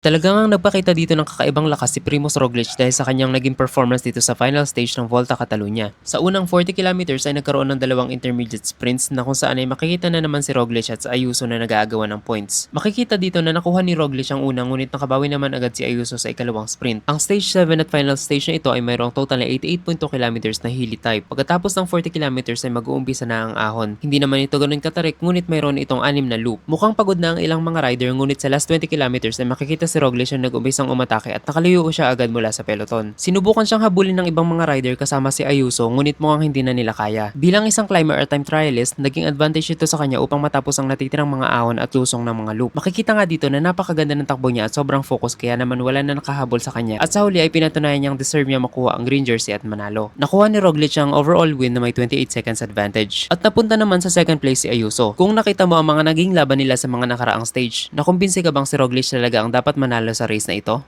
Talagang ang nagpakita dito ng kakaibang lakas si Primoz Roglic dahil sa kanyang naging performance dito sa final stage ng Volta Catalunya. Sa unang 40 kilometers ay nagkaroon ng dalawang intermediate sprints na kung saan ay makikita na naman si Roglic at si Ayuso na nag-aagawan ng points. Makikita dito na nakuha ni Roglic ang unang ngunit nakabawi naman agad si Ayuso sa ikalawang sprint. Ang stage 7 at final stage na ito ay mayroong total na 88.2 kilometers na hilly type. Pagkatapos ng 40 kilometers ay mag-uumpisa na ang ahon. Hindi naman ito ganun katarik ngunit mayroon itong anim na loop. Mukhang pagod na ang ilang mga rider ngunit sa last 20 kilometers ay makikita si Roglic na nag-umpisang umatake at nakalayo siya agad mula sa peloton. Sinubukan siyang habulin ng ibang mga rider kasama si Ayuso ngunit mukhang hindi na nila kaya. Bilang isang climber or time trialist, naging advantage ito sa kanya upang matapos ang natitirang mga ahon at lusong ng mga loop. Makikita nga dito na napakaganda ng takbo niya at sobrang focus kaya naman wala na nakahabol sa kanya at sa huli ay pinatunayan niyang deserve niya makuha ang green jersey at manalo. Nakuha ni Roglic ang overall win na may 28 seconds advantage. At napunta naman sa second place si Ayuso. Kung nakita mo ang mga naging laban nila sa mga nakaraang stage, nakumbinsi ka bang si Roglic talaga ang dapat manalo sa race na ito?